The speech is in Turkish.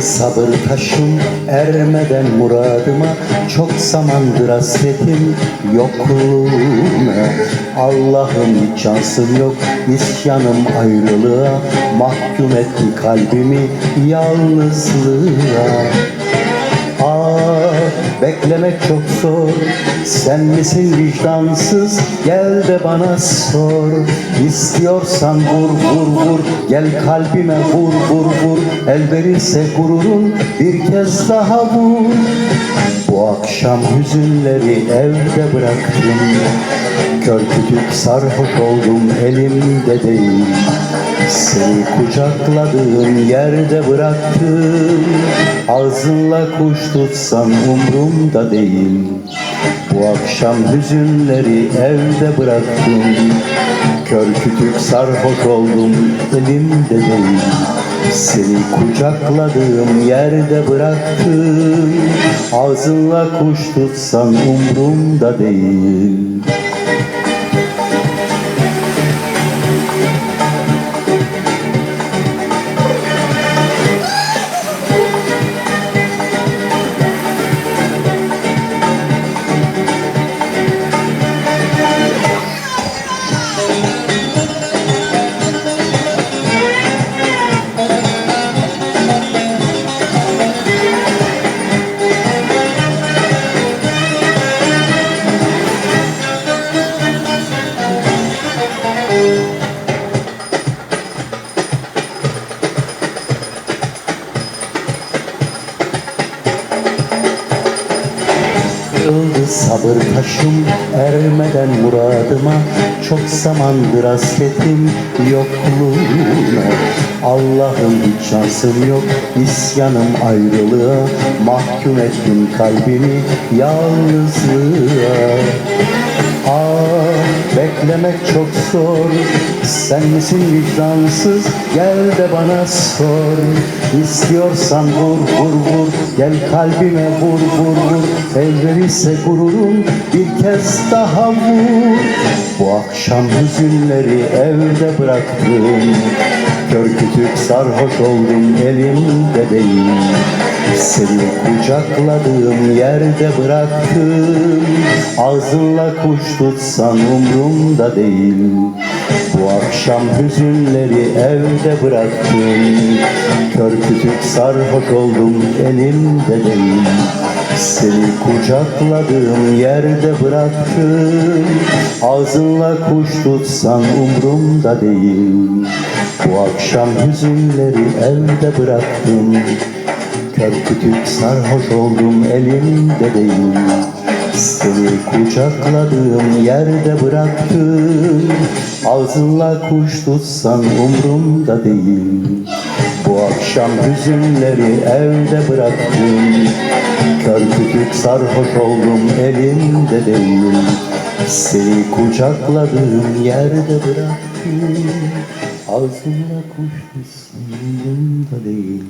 Sabır taşım ermeden muradıma Çok zamandır hasretim yokluğuna Allah'ım hiç şansım yok isyanım ayrılığa Mahkum etti kalbimi yalnızlığa beklemek çok zor. Sen misin vicdansız? Gel de bana sor. İstiyorsan vur vur vur. Gel kalbime vur vur vur. El verirse gururun Bir kez daha vur. Bu akşam hüzünleri evde bıraktım. Kör sarhoş oldum elimde değil Seni kucakladığım yerde bıraktım. Ağzınla kuş tutsan umrumda değil. Bu akşam hüzünleri evde bıraktım. Kör kütük sarhoş oldum elimde değil. Seni kucakladığım yerde bıraktım. Ağzınla kuş tutsan umrumda değil sabır taşım ermeden muradıma Çok zamandır hasretim yokluğuna. Allah'ım hiç şansım yok isyanım ayrılığa. Mahkum ettin kalbimi yalnızlığa beklemek çok zor. Sen misin vicdansız? Gel de bana sor. İstiyorsan vur vur vur. Gel kalbime vur vur vur. El verirse gururun Bir kez daha vur. Bu akşam hüzünleri evde bıraktım. Kör sarhoş oldum elimde değil Seni kucakladığım yerde bıraktım. Ağzınla kuş tutsan umrumda değil. Bu akşam hüzünleri evde bıraktım. Kör kütük sarhoş oldum elimde değil. Seni kucakladığım yerde bıraktım. Ağzınla kuş tutsan umrumda değil. Bu akşam hüzünleri evde bıraktım Kör kütük sarhoş oldum elimde değil. Seni kucakladığım yerde bıraktım. Ağzınla kuş tutsan umrumda değil. Bu akşam hüzünleri evde bıraktım. Kör kütük sarhoş oldum elimde değil. Seni kucakladığım yerde bıraktım. Ağzınla kuş tutsan umrumda değil